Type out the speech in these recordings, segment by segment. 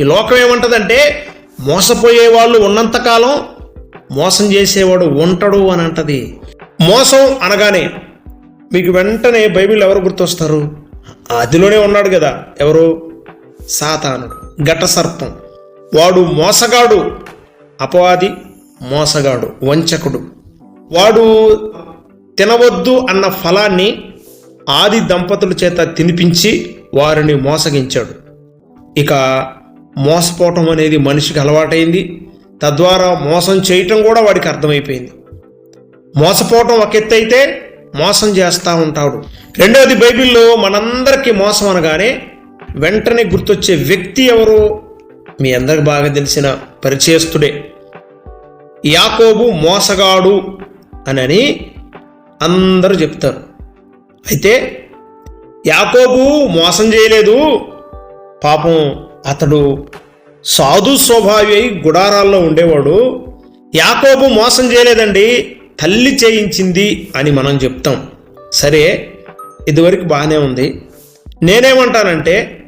ఈ లోకం ఏమంటదంటే మోసపోయే వాళ్ళు ఉన్నంతకాలం మోసం చేసేవాడు ఉంటాడు అని అంటది. మోసం అనగానే మీకు వెంటనే బైబిల్ ఎవరు గుర్తొస్తారు? అదిలోనే ఉన్నాడు కదా ఎవరు? సాతానుడు ఘట సర్పం. వాడు మోసగాడు అపవాది మోసగాడు వంచకుడు. వాడు తినవద్దు అన్న ఫలాన్ని ఆది దంపతుల చేత తినిపించి వారిని మోసగించాడు. ఇక మోసపోవటం అనేది మనిషికి అలవాటైంది. తద్వారా మోసం చేయటం కూడా వాడికి అర్థమైపోయింది. మోసపోవటం ఒక ఎత్తు అయితే మోసం చేస్తూ ఉంటాడు. రెండవది బైబిల్లో మనందరికీ మోసం అనగానే వెంటనే గుర్తొచ్చే వ్యక్తి ఎవరు? మీ అందరికి బాగా తెలిసిన పరిచయస్తుడే. యాకోబు మోసగాడు అని అందరూ చెప్తారు. అయితే యాకోబు మోసం చేయలేదు. పాపం అతడు సాధు స్వభావి అయి గుడారాల్లో ఉండేవాడు. యాకోబు మోసం చేయలేదండి తల్లి చేయించింది అని మనం చెప్తాం. సరే ఇదివరకు బాగానే ఉంది. నేనేమంటానంటే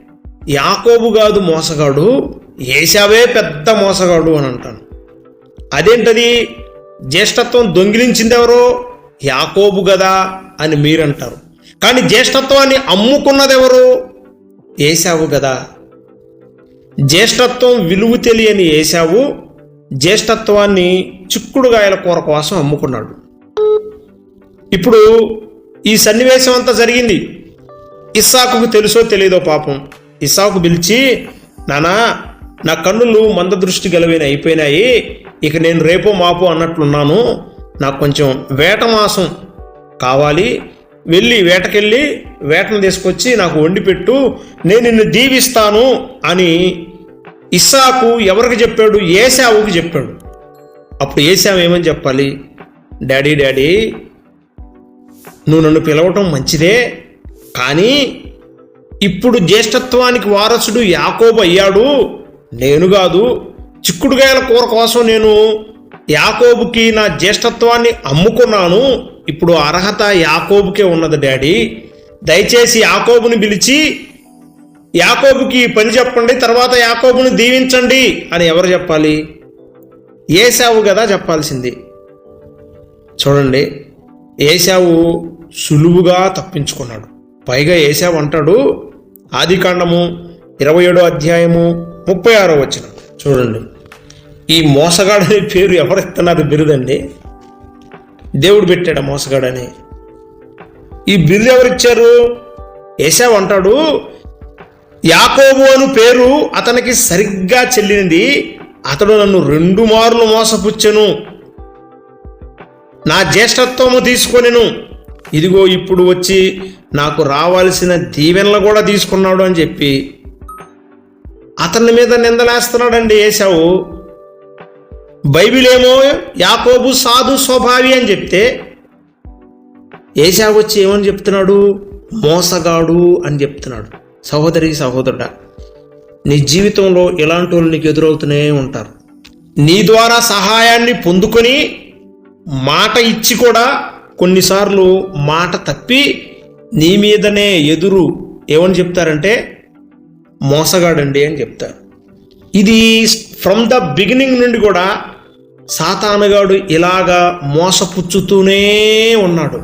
యాకోబు కాదు మోసగాడు ఏసావే పెద్ద మోసగాడు అని అంటాను. అదేంటది? జ్యేష్ఠత్వం దొంగిలించిందెవరో? యాకోబు గదా అని మీరంటారు. కానీ జ్యేష్ఠత్వాన్ని అమ్ముకున్నదెవరో? ఏసావు కదా జ్యేష్ఠత్వం విలువ తెలియని ఏశావు జ్యేష్ఠత్వాన్ని చిక్కుడుగాయల కూర కోసం అమ్ముకున్నాడు. ఇప్పుడు ఈ సన్నివేశం అంతా జరిగింది. ఇస్సాకుకు తెలుసో తెలియదో పాపం. ఇస్సాకు పిలిచి నానా నా కన్నులు మందదృష్టి గలవైన అయిపోయినాయి. ఇక నేను రేపో మాపో అన్నట్లున్నాను. నాకు కొంచెం వేట మాసం కావాలి. వెళ్ళి వేటకెళ్ళి వేటను తీసుకొచ్చి నాకు వండి పెట్టు నేను నిన్ను దీవిస్తాను అని ఇస్సాకు ఎవరికి చెప్పాడు? ఏసావుకి చెప్పాడు. అప్పుడు ఏసావు ఏమని చెప్పాలి? డాడీ డాడీ నువ్వు నన్ను పిలవటం మంచిదే కానీ ఇప్పుడు జ్యేష్ఠత్వానికి వారసుడు యాకోబు అయ్యాడు. నేను కాదు చిక్కుడుగాయల కూర కోసం నేను యాకోబుకి నా జ్యేష్ఠత్వాన్ని అమ్ముకున్నాను. ఇప్పుడు అర్హత యాకోబుకే ఉన్నది డాడీ. దయచేసి యాకోబుని పిలిచి యాకోబుకి పని చెప్పండి తర్వాత యాకోబుని దీవించండి అని ఎవరు చెప్పాలి? ఏసావు కదా చెప్పాల్సింది. చూడండి ఏసావు సులువుగా తప్పించుకున్నాడు. పైగా ఏసావు అంటాడు ఆదికాండము ఇరవై ఏడో అధ్యాయము ముప్పై ఆరో వచ్చిన చూడండి ఈ మోసగాడని పేరు ఎవరు ఇస్తున్నారు బిరుదండి? దేవుడు పెట్టాడు మోసగాడని. ఈ బిరుదు ఎవరిచ్చారు ఏసావు అంటాడు యాకోబు అను పేరు అతనికి సరిగ్గా చెల్లింది. అతడు నన్ను రెండు మార్లు మోసపుచ్చెను. నా జ్యేష్ఠత్వము తీసుకొనిను. ఇదిగో ఇప్పుడు వచ్చి నాకు రావాల్సిన దీవెనలు కూడా తీసుకున్నాడు అని చెప్పి. అతని మీద నిందలేస్తున్నాడండి ఏసావు బైబిల్ ఏమో యాకోబు సాధు స్వభావి అని చెప్తే ఏసా వచ్చి ఏమని చెప్తున్నాడు? మోసగాడు అని చెప్తున్నాడు. సహోదరి సహోదరుడా నీ జీవితంలో ఇలాంటి వాళ్ళు నీకు ఎదురవుతూనే ఉంటారు. నీ ద్వారా సహాయాన్ని పొందుకొని మాట ఇచ్చి కూడా కొన్నిసార్లు మాట తప్పి నీ మీదనే ఎదురు ఏమని చెప్తారంటే మోసగాడండి అని చెప్తారు. ఇది ఫ్రమ్ ద బిగినింగ్ నుండి కూడా సాతానుగాడు ఇలాగా మోసపుచ్చుతూనే ఉన్నాడు.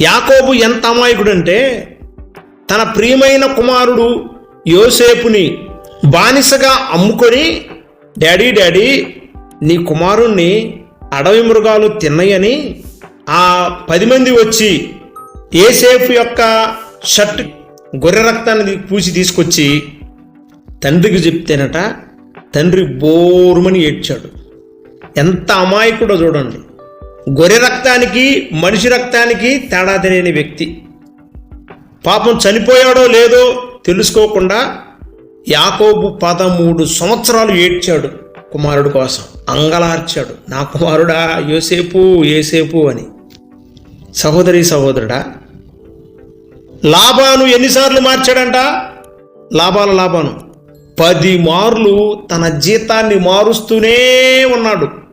యాకోబు ఎంత అమాయకుడంటే తన ప్రియమైన కుమారుడు యోసేపుని బానిసగా అమ్ముకొని డాడీ డాడీ నీ కుమారుణ్ణి అడవి మృగాలు తిన్నాయని ఆ పది మంది వచ్చి ఏసేపు యొక్క షర్ట్ గొర్రె రక్తాన్ని పూసి తీసుకొచ్చి తండ్రికి చెప్తేనట తండ్రి బోరుమని ఏడ్చాడు. ఎంత అమాయకుడో చూడండి. గొర్రె రక్తానికి మనిషి రక్తానికి తేడా తెలియని వ్యక్తి. పాపం చనిపోయాడో లేదో తెలుసుకోకుండా యాకోబు పదమూడు సంవత్సరాలు ఏడ్చాడు కుమారుడు కోసం. అంగలార్చాడు. నా కుమారుడా యోసేపు ఏసేపు అని. సహోదరి సహోదరుడా లాభాను ఎన్నిసార్లు మార్చాడంట? లాభాల లాభాను పది మార్లు తన జీతాన్ని మారుస్తూనే ఉన్నాడు.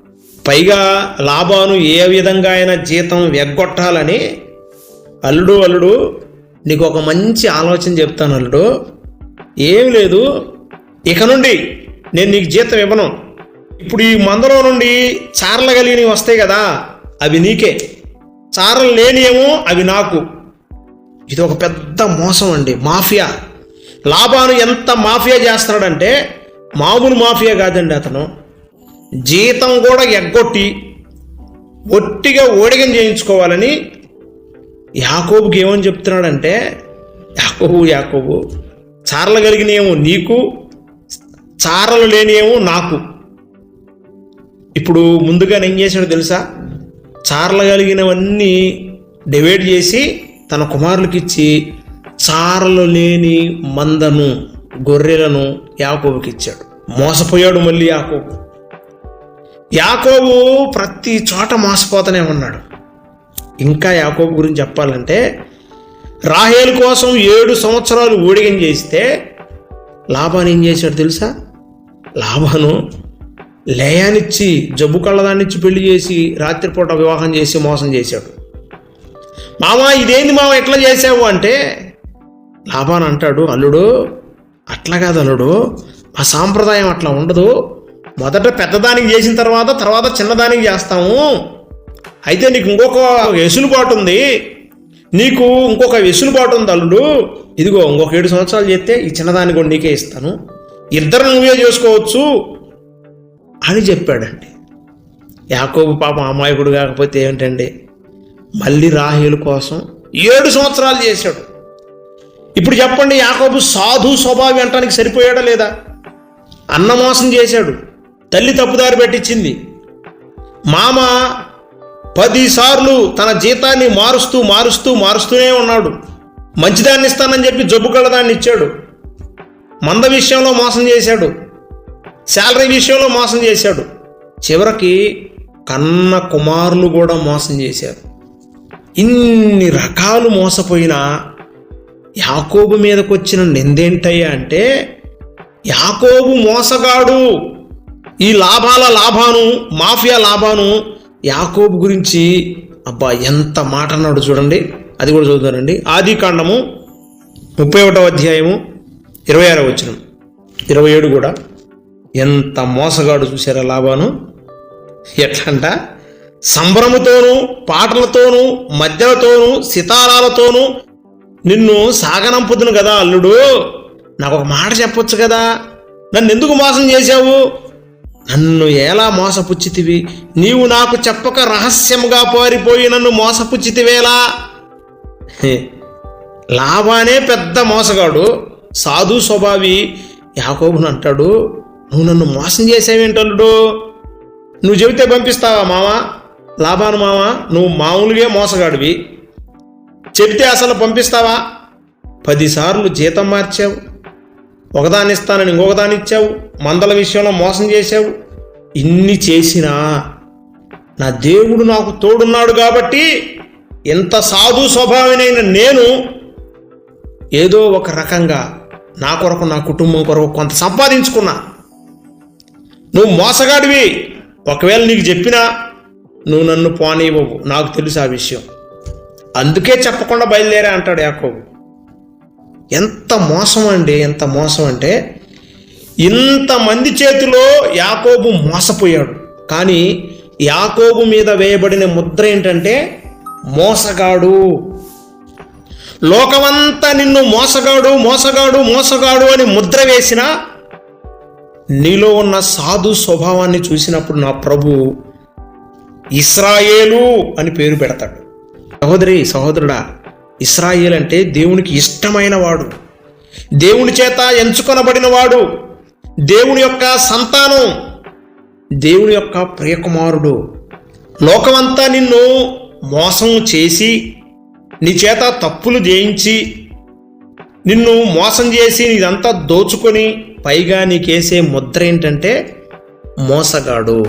పైగా లాభాను ఏ విధంగా అయినా జీతం ఎగ్గొట్టాలని అల్లుడు అల్లుడు నీకు ఒక మంచి ఆలోచన చెప్తాను అల్లుడు. ఏం లేదు. ఇక నుండి నేను నీకు జీతం ఇవ్వను. ఇప్పుడు ఈ మందలో నుండి చారలు కలిగినవి వస్తాయి కదా అవి నీకే. చారలు లేనియేమో అవి నాకు. ఇది ఒక పెద్ద మోసం అండి మాఫియా. లాభాను ఎంత మాఫియా చేస్తున్నాడంటే మామూలు మాఫియా కాదండి అతను. జీతం కూడా ఎగ్గొట్టి ఒట్టిగా ఓడిగం చేయించుకోవాలని యాకోబుకి ఏమని చెప్తున్నాడంటే యాకోబు యాకోబు చారలు కలిగినేమో నీకు చారలు లేనియేమో నాకు. ఇప్పుడు ముందుగా నేను చేశాడు తెలుసా? చారలు కలిగినవన్నీ డివైడ్ చేసి తన కుమారులకి ఇచ్చి చారలు లేని మందను గొర్రెలను యాకోబుకి ఇచ్చాడు మోసపోయాడు మళ్ళీ యాకోబు. యాకోబు ప్రతి చోట మోసపోతూనే ఉన్నాడు. ఇంకా యాకోబు గురించి చెప్పాలంటే రాహేల్ కోసం ఏడు సంవత్సరాలు ఊడిగం చేస్తే లాభాన్ని ఏం చేశాడు తెలుసా? లాభాను లేయానిచ్చి జబ్బు కళ్ళదాన్నిచ్చి పెళ్ళి చేసి రాత్రిపూట వివాహం చేసి మోసం చేశాడు. మామ ఇదేంది మామ ఎట్లా చేసావు అంటే లాభాన్ అంటాడు అల్లుడు అట్లా కాదు అల్లుడు మా సాంప్రదాయం అట్లా ఉండదు మొదట పెద్దదానికి చేసిన తర్వాత తర్వాత చిన్నదానికి చేస్తాము. అయితే నీకు ఇంకొక వెసులుబాటు ఉంది. నీకు ఇంకొక వెసులుబాటు ఉంది అల్లుడు. ఇదిగో ఇంకొక ఏడు సంవత్సరాలు చేస్తే ఈ చిన్నదాన్ని కూడా నీకే ఇస్తాను. ఇద్దరు నువ్వే చేసుకోవచ్చు అని చెప్పాడండి. యాకోబు పాప అమాయకుడు కాకపోతే ఏమిటండి? మళ్ళీ రాహేలు కోసం ఏడు సంవత్సరాలు చేశాడు. ఇప్పుడు చెప్పండి యాకోబు సాధు స్వభావి అంటానికి సరిపోయాడా లేదా? అన్నమోసం చేశాడు. తల్లి తప్పుదారి పెట్టించింది. మామ పదిసార్లు తన జీతాన్ని మారుస్తూ మారుస్తూ మారుస్తూనే ఉన్నాడు. మంచిదాన్ని ఇస్తానని చెప్పి జబ్బు కళ్ళదాన్ని ఇచ్చాడు. మంద విషయంలో మోసం చేశాడు. శాలరీ విషయంలో మోసం చేశాడు. చివరికి కన్న కుమారులు కూడా మోసం చేశారు. ఇన్ని రకాలు మోసపోయినా యాకోబు మీదకొచ్చిన నిందేంటయ్యా అంటే యాకోబు మోసగాడు. ఈ లాభాల లాభాను మాఫియా లాభాను యాకోబు గురించి అబ్బా ఎంత మాట అన్నాడు చూడండి. అది కూడా చదువుతానండి. ఆది కాండము ముప్పై ఒకటో అధ్యాయము ఇరవై ఆరో వచ్చిన ఇరవై ఏడు కూడా. ఎంత మోసగాడు చూసారా లాభాను? ఎట్లంట? సంబరముతోనూ పాటలతోనూ మధ్యలతోనూ సితారాలతోనూ నిన్ను సాగనంపుదును కదా అల్లుడు. నాకు ఒక మాట చెప్పొచ్చు కదా. నన్ను ఎందుకు మోసం చేశావు? నన్ను ఎలా మోసపుచ్చితివి? నీవు నాకు చెప్పక రహస్యముగా పారిపోయి నన్ను మోసపుచ్చితివేలా? లాభానే పెద్ద మోసగాడు. సాధు స్వభావి యాకోబుని అంటాడు నువ్వు నన్ను మోసం చేసావేంటల్లుడు? నువ్వు చెబితే పంపిస్తావా మామ? లాభాను మామ నువ్వు మామూలుగా మోసగాడివి. చెబితే అసలు పంపిస్తావా? పదిసార్లు జీతం మార్చావు. ఒకదాన్ని ఇస్తానని ఇంకొకదాన్ని ఇచ్చావు మందల విషయంలో మోసం చేశావు. ఇన్ని చేసినా నా దేవుడు నాకు తోడున్నాడు కాబట్టి ఎంత సాధు స్వభావినైన నేను ఏదో ఒక రకంగా నా కొరకు నా కుటుంబం కొరకు కొంత సంపాదించుకున్నా. నువ్వు మోసగాడివి. ఒకవేళ నీకు చెప్పినా నువ్వు నన్ను పోనివ్వవు నాకు తెలుసు ఆ విషయం. అందుకే చెప్పకుండా బయలుదేరా అంటాడు యాకోబు. ఎంత మోసం అండి ఎంత మోసం అంటే ఇంతమంది చేతిలో యాకోబు మోసపోయాడు. కానీ యాకోబు మీద వేయబడిన ముద్ర ఏంటంటే మోసగాడు. లోకమంతా నిన్ను మోసగాడు మోసగాడు మోసగాడు అని ముద్ర వేసిన నీలో ఉన్న సాధు స్వభావాన్ని చూసినప్పుడు నా ప్రభు ఇస్రాయేలు అని పేరు పెడతాడు. సహోదరి సహోదరుడా ఇస్రాయేల్ అంటే దేవునికి ఇష్టమైన వాడు. దేవుని చేత ఎంచుకొనబడిన వాడు దేవుని యొక్క సంతానం. దేవుని యొక్క ప్రియకుమారుడు. లోకమంతా నిన్ను మోసం చేసి నీ చేత తప్పులు చేయించి నిన్ను మోసం చేసి నీదంతా దోచుకొని పైగా నీకేసే ముద్ర ఏంటంటే మోసగాడు.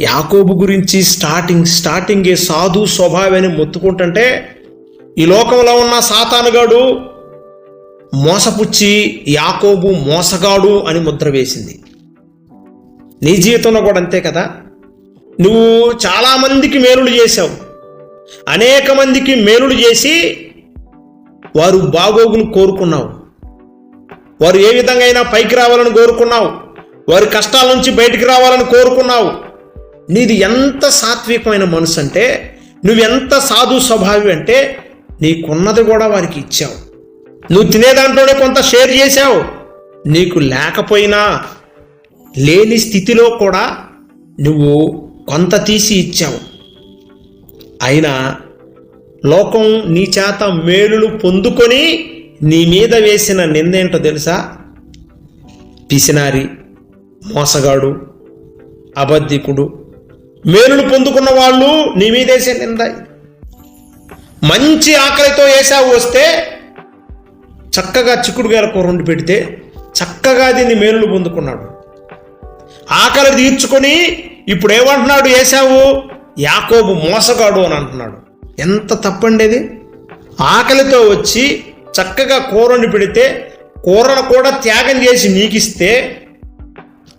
యాకోబు గురించి స్టార్టింగ్ స్టార్టింగే సాధు స్వభావాన్ని మొత్తుకుంటుంటే ఈ లోకంలో ఉన్న సాతానుగాడు మోసపుచ్చి యాకోబు మోసగాడు అని ముద్ర వేసింది. నీ జీవితంలో కూడా అంతే కదా? నువ్వు చాలామందికి మేలులు చేశావు. అనేక మందికి మేలులు చేసి వారు బాగోగులు కోరుకున్నావు. వారు ఏ విధంగా అయినా పైకి రావాలని కోరుకున్నావు. వారి కష్టాల నుంచి బయటికి రావాలని కోరుకున్నావు. నీది ఎంత సాత్వికమైన మనసు అంటే నువ్వెంత సాధు స్వభావి అంటే నీకున్నది కూడా వారికి ఇచ్చావు. నువ్వు తినే దాంట్లోనే కొంత షేర్ చేశావు. నీకు లేకపోయినా లేని స్థితిలో కూడా నువ్వు కొంత తీసి ఇచ్చావు. అయినా లోకం నీ చేత మేలులు పొందుకొని నీ మీద వేసిన నిందేంటో తెలుసా? పిసినారి మోసగాడు అబద్ధికుడు మేలులు పొందుకున్న వాళ్ళు నీ మీదేసే నింద మంచి ఆకలితో వేసావు వస్తే చక్కగా చిక్కుడుగాయల కూర వండి పెడితే చక్కగా దీన్ని మేలులు పొందుకున్నాడు. ఆకలి తీర్చుకొని ఇప్పుడు ఏమంటున్నాడు వేసావు యాకోబు మోసగాడు అని అంటున్నాడు. ఎంత తప్పండేది ఆకలితో వచ్చి చక్కగా కూరని పెడితే కూరను కూడా త్యాగం చేసి నీకిస్తే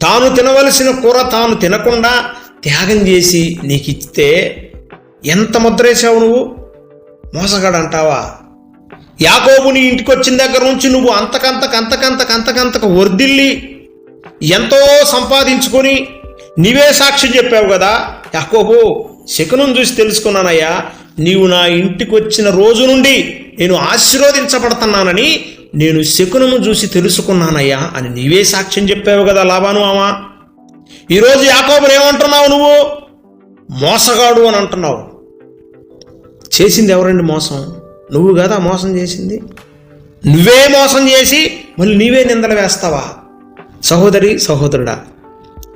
తాను తినవలసిన కూర తాను తినకుండా త్యాగం చేసి నీకు ఇస్తే ఎంత ముద్రేసావు నువ్వు? మోసగాడు అంటావా యాకోబు నీ ఇంటికి వచ్చిన దగ్గర నుంచి నువ్వు అంతకంతకు అంతకంతకు అంతకంతకు వర్దిల్లి ఎంతో సంపాదించుకొని నీవే సాక్ష్యం చెప్పావు కదా? యాకోబు శకునం చూసి తెలుసుకున్నానయ్యా నీవు నా ఇంటికి వచ్చిన రోజు నుండి నేను ఆశీర్వదించబడుతున్నానని నేను శకునము చూసి తెలుసుకున్నానయ్యా అని నీవే సాక్ష్యం చెప్పావు కదా లాభాను మామ. ఈరోజు యాకోబులు ఏమంటున్నావు నువ్వు? మోసగాడు అని అంటున్నావు. చేసింది ఎవరండి మోసం? నువ్వు కదా మోసం చేసింది? నువ్వే మోసం చేసి మళ్ళీ నీవే నిందలు వేస్తావా? సహోదరి సహోదరుడా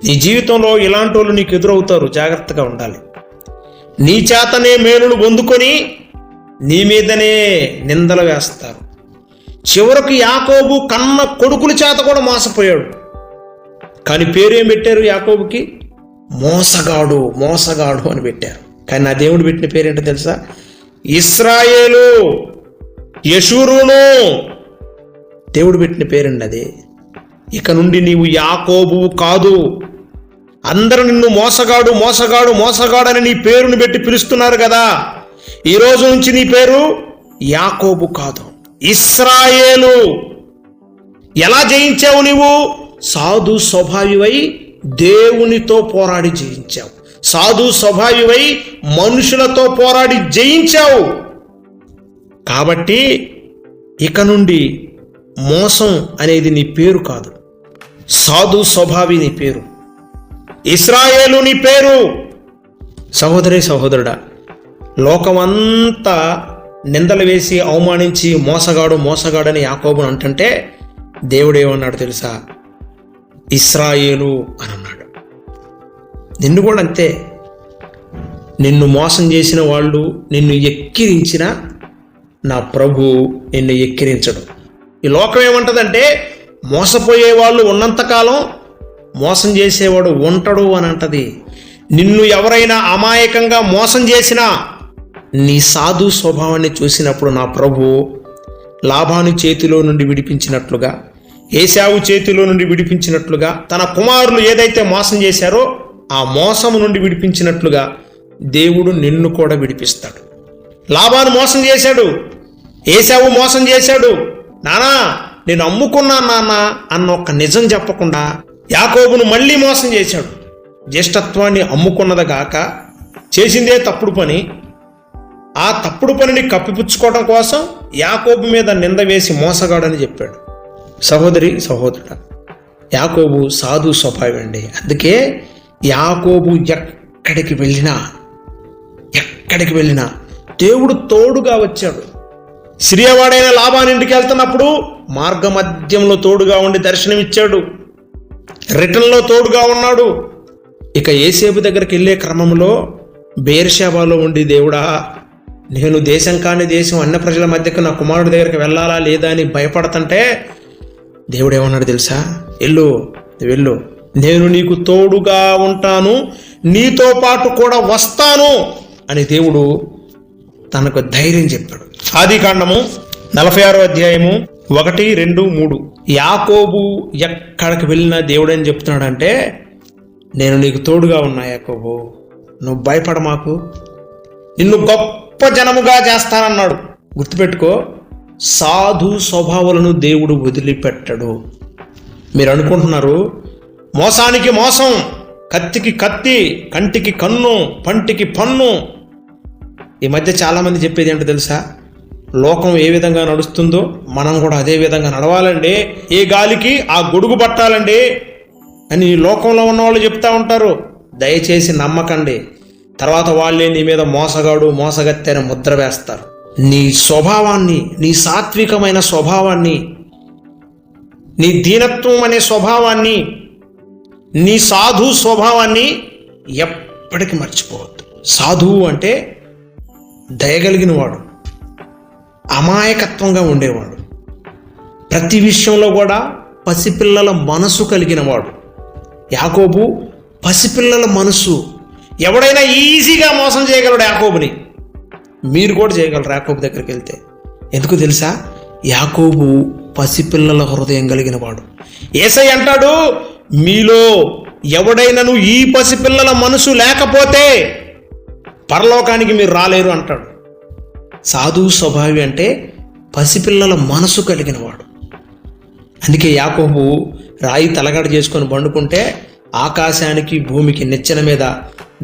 నీ జీవితంలో ఇలాంటి వాళ్ళు నీకు ఎదురవుతారు. జాగ్రత్తగా ఉండాలి. నీ చేతనే మేలును పొందుకొని నీ మీదనే నిందలు వేస్తారు. చివరకు యాకోబు కన్న కొడుకుల చేత కూడా మోసపోయాడు. కానీ పేరేం పెట్టారు యాకోబుకి? మోసగాడు మోసగాడు అని పెట్టారు. కానీ నా దేవుడు పెట్టిన పేరేంటో తెలుసా? ఇస్రాయేలు యశూరును దేవుడు పెట్టిన పేరండి అదే. ఇక నుండి నీవు యాకోబు కాదు. అందరూ నిన్ను మోసగాడు మోసగాడు మోసగాడు అని నీ పేరుని పెట్టి పిలుస్తున్నారు కదా. ఈ రోజు నుంచి నీ పేరు యాకోబు కాదు. ఇస్రాయేలు. ఎలా జయించావు నీవు? సాధు స్వభావివై దేవునితో పోరాడి జయించావు. సాధు స్వభావివై మనుషులతో పోరాడి జయించావు. కాబట్టి ఇక నుండి మోసం అనేది నీ పేరు కాదు. సాధు స్వభావి నీ పేరు. ఇస్రాయేలు నీ పేరు. సహోదరి సహోదరుడా లోకమంతా నిందలు వేసి అవమానించి మోసగాడు మోసగాడని యాకోబుని అంటుంటే దేవుడు ఏమన్నాడు తెలుసా? ఇస్రాయేలు అని అన్నాడు. నిన్ను కూడా అంతే. నిన్ను మోసం చేసిన వాళ్ళు నిన్ను ఎక్కిరించిన నా ప్రభు నిన్ను ఎక్కిరించడు. ఈ లోకం ఏమంటదంటే మోసపోయే వాళ్ళు ఉన్నంతకాలం మోసం చేసేవాడు ఉంటాడు అని అంటది. నిన్ను ఎవరైనా అమాయకంగా మోసం చేసినా నీ సాధు స్వభావాన్ని చూసినప్పుడు నా ప్రభు లాభాను చేతిలో నుండి విడిపించినట్లుగా ఏశావు చేతిలో నుండి విడిపించినట్లుగా తన కుమారులు ఏదైతే మోసం చేశారో ఆ మోసము నుండి విడిపించినట్లుగా దేవుడు నిన్ను కూడా విడిపిస్తాడు. లాభాను మోసం చేశాడు. ఏసావు మోసం చేశాడు. నానా నేను అమ్ముకున్నా నాన్న అన్న ఒక నిజం చెప్పకుండా యాకోబును మళ్ళీ మోసం చేశాడు. జ్యేష్ఠత్వాన్ని అమ్ముకున్నదగాక చేసిందే తప్పుడు పని. ఆ తప్పుడు పనిని కప్పిపుచ్చుకోవడం కోసం యాకోబు మీద నింద వేసి మోసగాడని చెప్పాడు. సహోదరి సహోదరుడు యాకోబు సాధు స్వభావం అండి. అందుకే యాకోబు ఎక్కడికి వెళ్ళినా ఎక్కడికి వెళ్ళినా దేవుడు తోడుగా వచ్చాడు. సిరియవాడైన లాభాన్ని ఇంటికి వెళ్తున్నప్పుడు మార్గ మధ్యంలో తోడుగా ఉండి దర్శనమిచ్చాడు. రిటర్న్లో తోడుగా ఉన్నాడు. ఇక ఏసేపు దగ్గరికి వెళ్ళే క్రమంలో బేర్షాబాలో ఉండి దేవుడా నేను దేశం కాని దేశం అన్న ప్రజల మధ్యకు నా కుమారుడి దగ్గరికి వెళ్ళాలా లేదా అని భయపడుతుంటే దేవుడు ఏమన్నాడు తెలుసా? వెళ్ళు వెళ్ళు. నేను నీకు తోడుగా ఉంటాను నీతో పాటు కూడా వస్తాను అని దేవుడు తనకు ధైర్యం చెప్పాడు. ఆది కాండము నలభై ఆరో అధ్యాయము ఒకటి రెండు మూడు. యాకోబు ఎక్కడికి వెళ్ళినా దేవుడు ఏం చెప్తున్నాడంటే నేను నీకు తోడుగా ఉన్నా యాకోబు నువ్వు భయపడ మాకు. నిన్ను గొప్ప జనముగా చేస్తానన్నాడు. గుర్తుపెట్టుకో సాధు స్వభావాలను దేవుడు వదిలిపెట్టడు. మీరు అనుకుంటున్నారు మోసానికి మోసం కత్తికి కత్తి కంటికి కన్ను పంటికి పన్ను. ఈ మధ్య చాలామంది చెప్పేది ఏంటో తెలుసా? లోకం ఏ విధంగా నడుస్తుందో మనం కూడా అదే విధంగా నడవాలండి. ఏ గాలికి ఆ గొడుగు పట్టాలండి అని లోకంలో ఉన్న వాళ్ళు చెప్తా ఉంటారు. దయచేసి నమ్మకండి. తర్వాత వాళ్ళే నీ మీద మోసగాడు మోసగత్తి అని ముద్ర వేస్తారు. నీ స్వభావాన్ని నీ సాత్వికమైన స్వభావాన్ని నీ దీనత్వం అనే స్వభావాన్ని నీ సాధు స్వభావాన్ని ఎప్పటికీ మర్చిపోవద్దు. సాధువు అంటే దయగలిగిన వాడు అమాయకత్వంగా ఉండేవాడు ప్రతి విషయంలో కూడా పసిపిల్లల మనసు కలిగిన వాడు యాకోబు పసిపిల్లల మనసు ఎవడైనా ఈజీగా మోసం చేయగలడు యాకోబుని. మీరు కూడా చేయగలరు యాకోబు దగ్గరికి వెళ్తే. ఎందుకు తెలుసా? యాకోబు పసిపిల్లల హృదయం కలిగిన వాడు ఏసై అంటాడు మీలో ఎవడైనను ఈ పసిపిల్లల మనసు లేకపోతే పరలోకానికి మీరు రాలేరు అంటాడు. సాధువు స్వభావి అంటే పసిపిల్లల మనసు కలిగిన వాడు. అందుకే యాకోబు రాయి తలగడ చేసుకొని పండుకుంటే ఆకాశానికి భూమికి నిచ్చెన మీద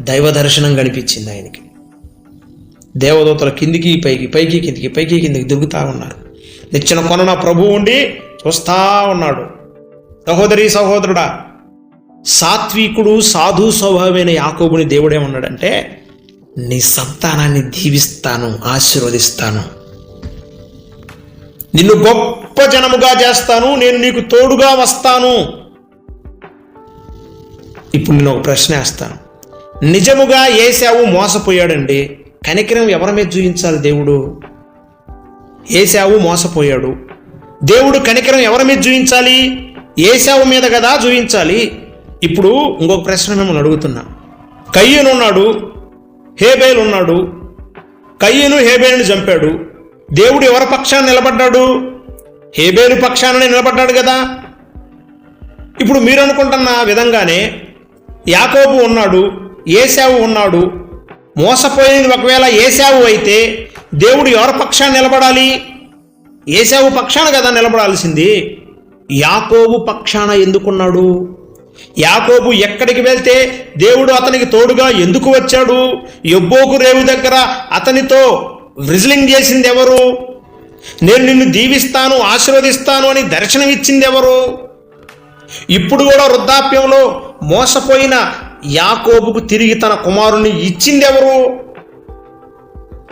దైవ దర్శనం కనిపించింది ఆయనకి. దేవదూతల కిందికి పైకి పైకి కిందికి పైకి కిందికి దిగుతూ ఉన్నారు. నిచ్చెన కొన ప్రభువు ఉండి చూస్తా ఉన్నాడు. సహోదరి సహోదరుడా సాత్వికుడు సాధు స్వభావమైన యాకోబుని దేవుడేమన్నాడంటే నీ సంతానాన్ని దీవిస్తాను ఆశీర్వదిస్తాను. నిన్ను గొప్ప జనముగా చేస్తాను నేను నీకు తోడుగా వస్తాను. ఇప్పుడు నేను ఒక ప్రశ్న వేస్తాను. నిజముగా ఏసావు మోసపోయాడండి కనికరం ఎవరి మీద చూపించాలి దేవుడు? ఏసావు మోసపోయాడు దేవుడు కనికరం ఎవరి మీద చూపించాలి? ఏసావు మీద కదా చూపించాలి. ఇప్పుడు ఇంకొక ప్రశ్న మిమ్మల్ని అడుగుతున్నా. కయ్యను ఉన్నాడు హేబేలు ఉన్నాడు కయ్యను హేబేలుని చంపాడు. దేవుడు ఎవరి పక్షాన నిలబడ్డాడు? హేబేలు పక్షాననే నిలబడ్డాడు కదా. ఇప్పుడు మీరు అనుకుంటున్న విధంగానే యాకోబు ఉన్నాడు ఏసావు ఉన్నాడు. మోసపోయింది ఒకవేళ ఏసావు అయితే దేవుడు ఎవరి పక్షాన నిలబడాలి? ఏసావు పక్షాన కదా నిలబడాల్సింది. యాకోబు పక్షాన ఎందుకున్నాడు? యాకోబు ఎక్కడికి వెళ్తే దేవుడు అతనికి తోడుగా ఎందుకు వచ్చాడు? ఎబ్బోకు రేవు దగ్గర అతనితో విజిలింగ్ చేసింది ఎవరు నేను నిన్ను దీవిస్తాను ఆశీర్వదిస్తాను అని దర్శనమిచ్చింది ఎవరు ఇప్పుడు కూడా వృద్ధాప్యంలో మోసపోయిన యాకోబుకు తిరిగి తన కుమారుని ఇచ్చింది ఎవరు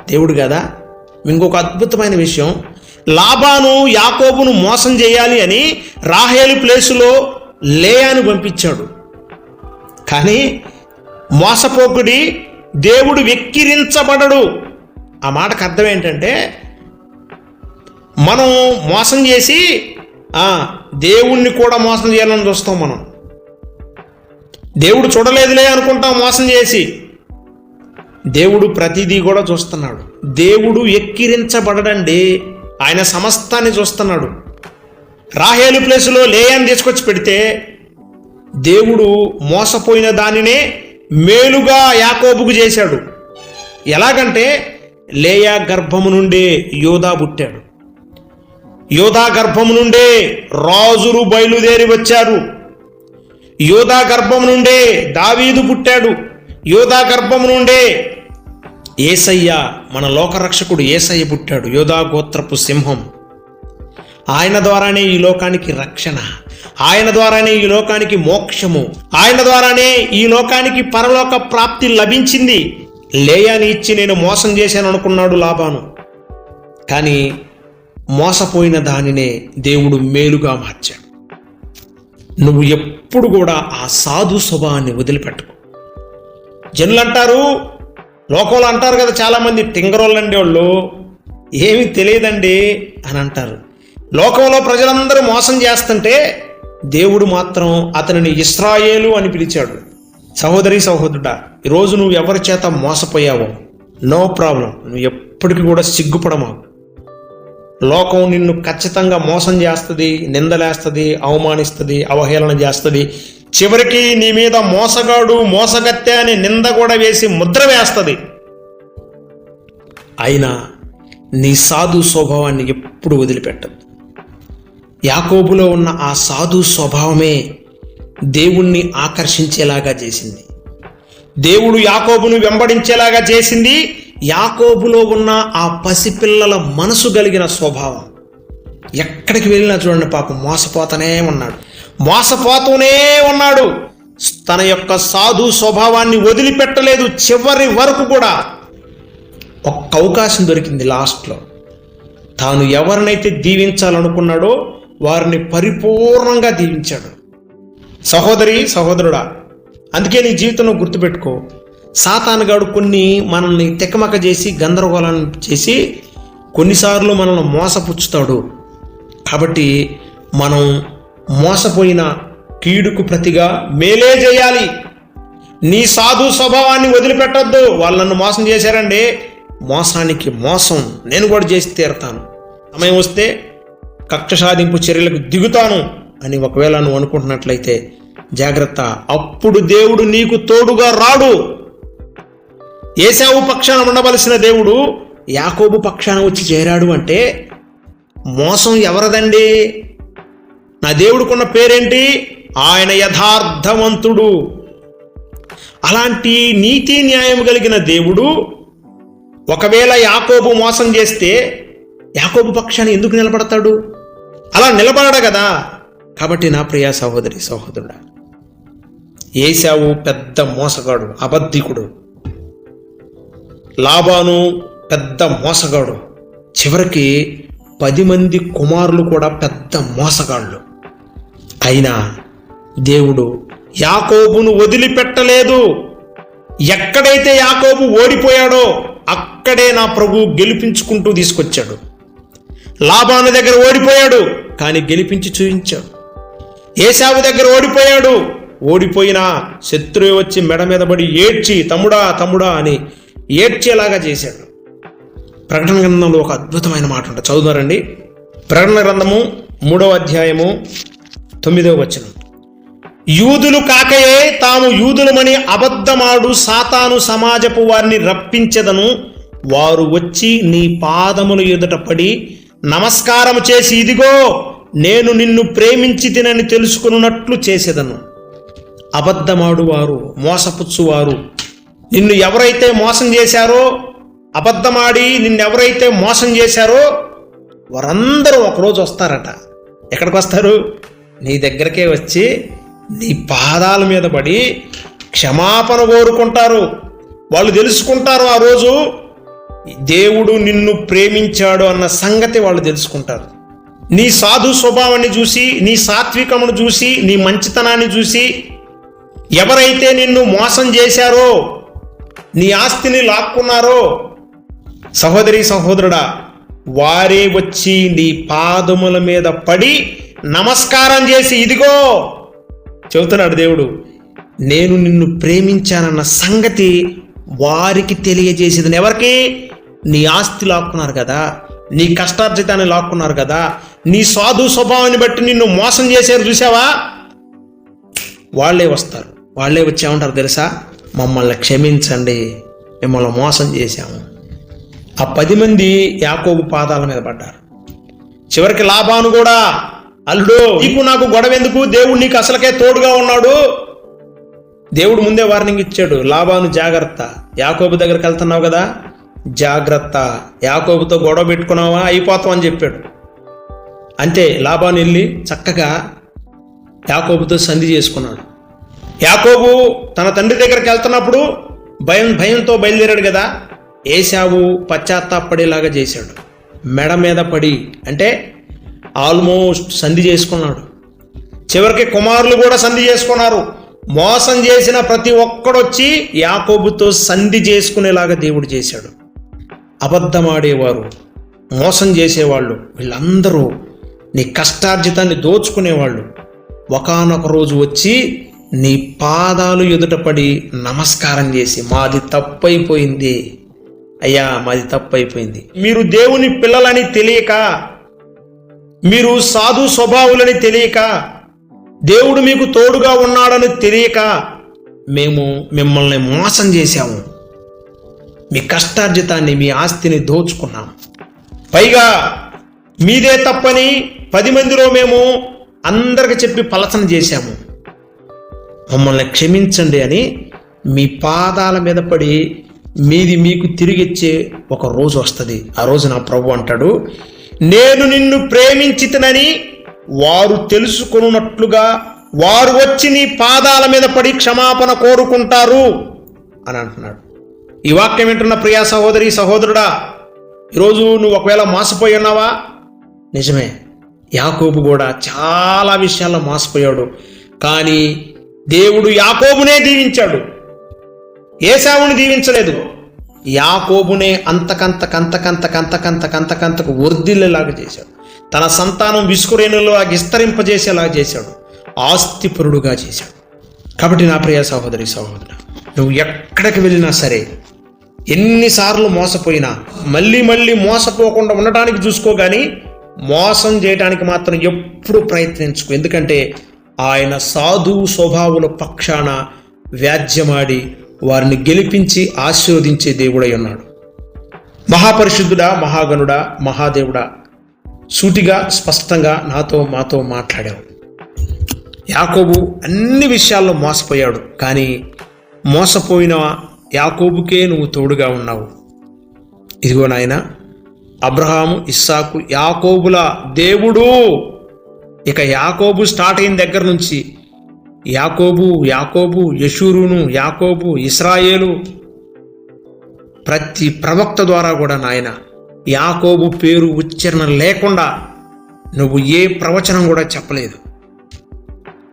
దేవుడు కదా? ఇంకొక అద్భుతమైన విషయం. లాబాను యాకోబును మోసం చేయాలి అని రాహేలు ప్లేసులో లేయాను పంపించాడు. కానీ మోసపోకుడి దేవుడు వెక్కిరించబడడు. ఆ మాటకు అర్థం ఏంటంటే మనం మోసం చేసి దేవుణ్ణి కూడా మోసం చేయాలని చూస్తాం మనం. దేవుడు చూడలేదులే అనుకుంటాం మోసం చేసి. దేవుడు ప్రతిదీ కూడా చూస్తున్నాడు. దేవుడు ఎక్కిరించబడడండి ఆయన సమస్తాన్ని చూస్తున్నాడు. రాహేలు ప్లేసులో లేయాన్ని తీసుకొచ్చి పెడితే దేవుడు మోసపోయిన దానినే మేలుగా యాకోబుకు చేశాడు. ఎలాగంటే లేయా గర్భము నుండే యోధా పుట్టాడు. యోధా గర్భము నుండే రాజులు బయలుదేరి వచ్చారు. యోధా గర్భం నుండే దావీదు పుట్టాడు. యోధా గర్భం నుండే ఏసయ్య మన లోకరక్షకుడు ఏసయ్య పుట్టాడు. యోధా గోత్రపు సింహం. ఆయన ద్వారానే ఈ లోకానికి రక్షణ. ఆయన ద్వారానే ఈ లోకానికి మోక్షము. ఆయన ద్వారానే ఈ లోకానికి పరలోక ప్రాప్తి లభించింది. లేయాని ఇచ్చి నేను మోసం చేశాను అనుకున్నాడు లాభాను కానీ మోసపోయిన దానినే దేవుడు మేలుగా మార్చాడు. నువ్వు ఎప్పుడు కూడా ఆ సాధు స్వభావాన్ని వదిలిపెట్టుకో. జనులు అంటారు లోకంలో అంటారు కదా చాలామంది టింగరోళ్ళండి వాళ్ళు ఏమీ తెలియదండి అని అంటారు. లోకంలో ప్రజలందరూ మోసం చేస్తుంటే దేవుడు మాత్రం అతనిని ఇస్రాయేలు అని పిలిచాడు. సహోదరి సహోదరుడా ఈరోజు నువ్వు ఎవరి చేత మోసపోయావో? No problem. నువ్వు ఎప్పటికీ కూడా సిగ్గుపడమావు లోకం నిన్ను ఖచ్చితంగా మోసం చేస్తుంది నిందలేస్తుంది అవమానిస్తుంది అవహేళన చేస్తుంది. చివరికి నీ మీద మోసగాడు మోసగత్తె అని నింద కూడా వేసి ముద్ర వేస్తుంది. అయినా నీ సాధు స్వభావాన్ని ఎప్పుడు వదిలిపెట్టద్దు యాకోబులో ఉన్న ఆ సాధు స్వభావమే దేవుణ్ణి ఆకర్షించేలాగా చేసింది. దేవుడు యాకోబును వెంబడించేలాగా చేసింది. యాకోబులో ఉన్న ఆ పసిపిల్లల మనసు కలిగిన స్వభావం. ఎక్కడికి వెళ్ళినా చూడండి పాపం మోసపోతూనే ఉన్నాడు. మోసపోతూనే ఉన్నాడు. తన యొక్క సాధు స్వభావాన్ని వదిలిపెట్టలేదు చివరి వరకు కూడా. ఒక్క అవకాశం దొరికింది లాస్ట్లో. తాను ఎవరినైతే దీవించాలనుకున్నాడో వారిని పరిపూర్ణంగా దీవించాడు. సహోదరి సహోదరుడా అందుకే నీ జీవితంలో గుర్తుపెట్టుకో. సాతానుగాడు కొన్ని మనల్ని తెకమక చేసి గందరగోళం చేసి కొన్నిసార్లు మనల్ని మోసపుచ్చుతాడు. కాబట్టి మనం మోసపోయిన కీడుకు ప్రతిగా మేలే చేయాలి. నీ సాధు స్వభావాన్ని వదిలిపెట్టొద్దు. వాళ్ళు నన్ను మోసం చేశారండి. మోసానికి మోసం నేను కూడా చేసి తీరుతాను. సమయం వస్తే కక్ష సాధింపు చర్యలకు దిగుతాను అని ఒకవేళ నువ్వు అనుకుంటున్నట్లయితే జాగ్రత్త. అప్పుడు దేవుడు నీకు తోడుగా రాడు. ఏసావు పక్షాన ఉండవలసిన దేవుడు యాకోబు పక్షాన వచ్చి చేరాడు అంటే మోసం ఎవరదండి? నా దేవుడుకున్న పేరేంటి? ఆయన యథార్థవంతుడు. అలాంటి నీతి న్యాయం కలిగిన దేవుడు ఒకవేళ యాకోబు మోసం చేస్తే యాకోబు పక్షాన్ని ఎందుకు నిలబడతాడు? అలా నిలబడడు కదా. కాబట్టి నా ప్రియ సహోదరి సహోదరుడా ఏసావు పెద్ద మోసగాడు అబద్ధికుడు. లాభాను పెద్ద మోసగాడు. చివరికి పది మంది కుమారులు కూడా పెద్ద మోసగాళ్ళు. అయినా దేవుడు యాకోబును వదిలిపెట్టలేదు. ఎక్కడైతే యాకోబు ఓడిపోయాడో అక్కడే నా ప్రభు గెలిపించుకుంటూ తీసుకొచ్చాడు. లాభాను దగ్గర ఓడిపోయాడు కానీ గెలిపించి చూపించాడు. ఏసావు దగ్గర ఓడిపోయాడు ఓడిపోయినా శత్రువు వచ్చి మెడ మీద పడి ఏడ్చి తమ్ముడా తమ్ముడా అని ఏడ్చేలాగా చేశాడు. ప్రకటన గ్రంథంలో ఒక అద్భుతమైన మాట ఉంటుంది. చదువుతారండి ప్రకటన గ్రంథము మూడవ అధ్యాయము తొమ్మిదవ వచనం. యూదులు కాకయే తాము యూదులమని అబద్ధమాడు సాతాను సమాజపు వారిని రప్పించదను. వారు వచ్చి నీ పాదములు ఎదుట పడి నమస్కారం చేసి ఇదిగో నేను నిన్ను ప్రేమించి తినని తెలుసుకున్నట్లు చేసేదను. అబద్ధమాడువారు మోసపుచ్చువారు నిన్ను ఎవరైతే మోసం చేశారో అబద్ధమాడి నిన్నెవరైతే మోసం చేశారో వారందరూ ఒకరోజు వస్తారట. ఎక్కడికి వస్తారు నీ దగ్గరకే వచ్చి నీ పాదాల మీద పడి క్షమాపణ కోరుకుంటారు. వాళ్ళు తెలుసుకుంటారు ఆ రోజు దేవుడు నిన్ను ప్రేమించాడు అన్న సంగతి వాళ్ళు తెలుసుకుంటారు. నీ సాధు స్వభావాన్ని చూసి నీ సాత్వికమును చూసి నీ మంచితనాన్ని చూసి ఎవరైతే నిన్ను మోసం చేశారో నీ ఆస్తిని లాక్కున్నారో సహోదరి సహోదరుడా వారే వచ్చి నీ పాదముల మీద పడి నమస్కారం చేసి ఇదిగో చెబుతున్నాడు దేవుడు నేను నిన్ను ప్రేమించానన్న సంగతి వారికి తెలియజేసేది ఎవరికి? నీ ఆస్తి లాక్కున్నారు కదా నీ కష్టార్జితాన్ని లాక్కున్నారు కదా నీ సాధు స్వభావాన్ని బట్టి నిన్ను మోసం చేశారు చూసావా వాళ్ళే వస్తారు. వాళ్ళే వచ్చేమంటారు తెలుసా? మమ్మల్ని క్షమించండి మిమ్మల్ని మోసం చేశాము. ఆ పది మంది యాకోబు పాదాల మీద పడ్డారు. చివరికి లాభాను కూడా అల్లుడు నీకు నాకు గొడవ ఎందుకు దేవుడు నీకు అసలకే తోడుగా ఉన్నాడు. దేవుడు ముందే వార్నింగ్ ఇచ్చాడు. లాభాను జాగ్రత్త. యాకోబు దగ్గరికి వెళ్తున్నావు కదా? జాగ్రత్త. యాకోబుతో గొడవ పెట్టుకున్నావా? అయిపోతాం అని చెప్పాడు. అంతే లాభాను వెళ్ళి చక్కగా యాకోబుతో సంధి చేసుకున్నాడు. యాకోబు తన తండ్రి దగ్గరికి వెళ్తున్నప్పుడు భయం భయంతో బయలుదేరాడు కదా? ఏసావు పశ్చాత్తాపడేలాగా చేశాడు. మెడ మీద పడి అంటే ఆల్మోస్ట్ సంధి చేసుకున్నాడు. చివరికి కుమారులు కూడా సంధి చేసుకున్నారు. మోసం చేసిన ప్రతి ఒక్కడొచ్చి యాకోబుతో సంధి చేసుకునేలాగా దేవుడు చేశాడు. అబద్ధమాడేవారు మోసం చేసేవాళ్ళు వీళ్ళందరూ నీ కష్టార్జితాన్ని దోచుకునేవాళ్ళు. ఒకానొక రోజు వచ్చి నీ పాదాలు ఎదుటపడి నమస్కారం చేసి మాది తప్పైపోయింది. అయ్యా మాది తప్పైపోయింది. మీరు దేవుని పిల్లలని తెలియక మీరు సాధు స్వభావులని తెలియక దేవుడు మీకు తోడుగా ఉన్నాడని తెలియక మేము మిమ్మల్ని మోసం చేశాము. మీ కష్టార్జితాన్ని మీ ఆస్తిని దోచుకున్నాం పైగా మీదే తప్పని పది మందిలో మేము అందరికి చెప్పి పలచన చేశాము. మమ్మల్ని క్షమించండి అని మీ పాదాల మీద పడి మీది మీకు తిరిగిచ్చే ఒక రోజు వస్తుంది. ఆ రోజు నా ప్రభు అంటాడు నేను నిన్ను ప్రేమించితనని వారు తెలుసుకున్నట్లుగా వారు వచ్చి నీ పాదాల మీద పడి క్షమాపణ కోరుకుంటారు అని అంటున్నాడు. ఈ వాక్యం వింటున్న ప్రియా సహోదరి సహోదరుడా ఈరోజు నువ్వు ఒకవేళ మోసపోయి ఉన్నావా? నిజమే యాకోబు కూడా చాలా విషయాల్లో మోసపోయాడు. కానీ దేవుడు యాకోబునే దీవించాడు. ఏసావుని దీవించలేదు. యాకోబునే కంతకంతకు వర్ధిల్లేలాగా చేశాడు. తన సంతానం విసుకురేణులా విస్తరింపజేసేలాగా చేశాడు. ఆస్తిపరుడుగా చేశాడు. కాబట్టి నా ప్రియ సహోదరి సహోదరు నువ్వు ఎక్కడికి వెళ్ళినా సరే ఎన్నిసార్లు మోసపోయినా మళ్ళీ మళ్ళీ మోసపోకుండా ఉండటానికి చూసుకో కానీ మోసం చేయడానికి మాత్రం ఎప్పుడు ప్రయత్నించుకో. ఎందుకంటే ఆయన సాధు స్వభావుల పక్షాన వ్యాజ్యమాడి వారిని గెలిపించి ఆశీర్వదించే దేవుడై ఉన్నాడు. మహాపరిశుద్ధుడా మహాగణుడా మహాదేవుడా సూటిగా స్పష్టంగా నాతో మాతో మాట్లాడావు. యాకోబు అన్ని విషయాల్లో మోసపోయాడు కానీ మోసపోయిన యాకోబుకే నువ్వు తోడుగా ఉన్నావు. ఇదిగో నాయన అబ్రహాము ఇస్సాకు యాకోబుల దేవుడు. ఇక యాకోబు స్టార్ట్ అయిన దగ్గర నుంచి యాకోబు యాకోబు యశూరును యాకోబు ఇస్రాయేలు. ప్రతి ప్రవక్త ద్వారా కూడా నాయన యాకోబు పేరు ఉచ్చరణ లేకుండా నువ్వు ఏ ప్రవచనం కూడా చెప్పలేదు.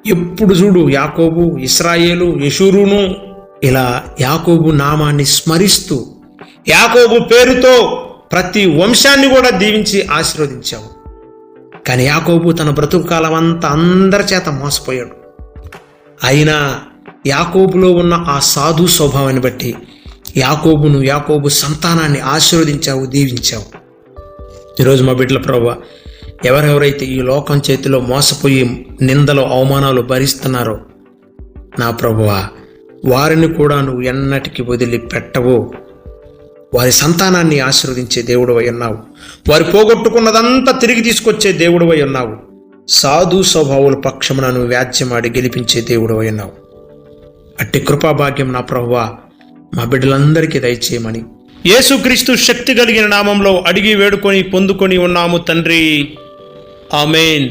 ఎప్పుడు చూడు యాకోబు ఇస్రాయేలు యశూరును ఇలా యాకోబు నామాన్ని స్మరిస్తూ యాకోబు పేరుతో ప్రతి వంశాన్ని కూడా దీవించి ఆశీర్వదించావు. కానీ యాకోబు తన బ్రతుకు కాలం అంతా అందరి చేత మోసపోయాడు. అయినా యాకోబులో ఉన్న ఆ సాధు స్వభావాన్ని బట్టి యాకోబును యాకోబు సంతానాన్ని ఆశీర్వదించావు దీవించావు. ఈరోజు మా బిడ్డల ప్రభు ఎవరెవరైతే ఈ లోకం చేతిలో మోసపోయి నిందలు అవమానాలు భరిస్తున్నారో నా ప్రభువా వారిని కూడా నువ్వు ఎన్నటికి వదిలి పెట్టవో వారి సంతానాన్ని ఆశీర్వదించే దేవుడు అయి ఉన్నావు. వారు పోగొట్టుకున్నదంతా తిరిగి తీసుకొచ్చే దేవుడు అయి ఉన్నావు. సాధు స్వభావుల పక్షమున నువ్వు వ్యాజ్యమాడి గెలిపించే దేవుడు అయినావు. అట్టి కృపాభాగ్యం నా ప్రభువా మా బిడ్డలందరికీ దయచేయమని. యేసుక్రీస్తు శక్తి కలిగిన నామంలో అడిగి వేడుకొని పొందుకొని ఉన్నాము తండ్రి. ఆమెన్.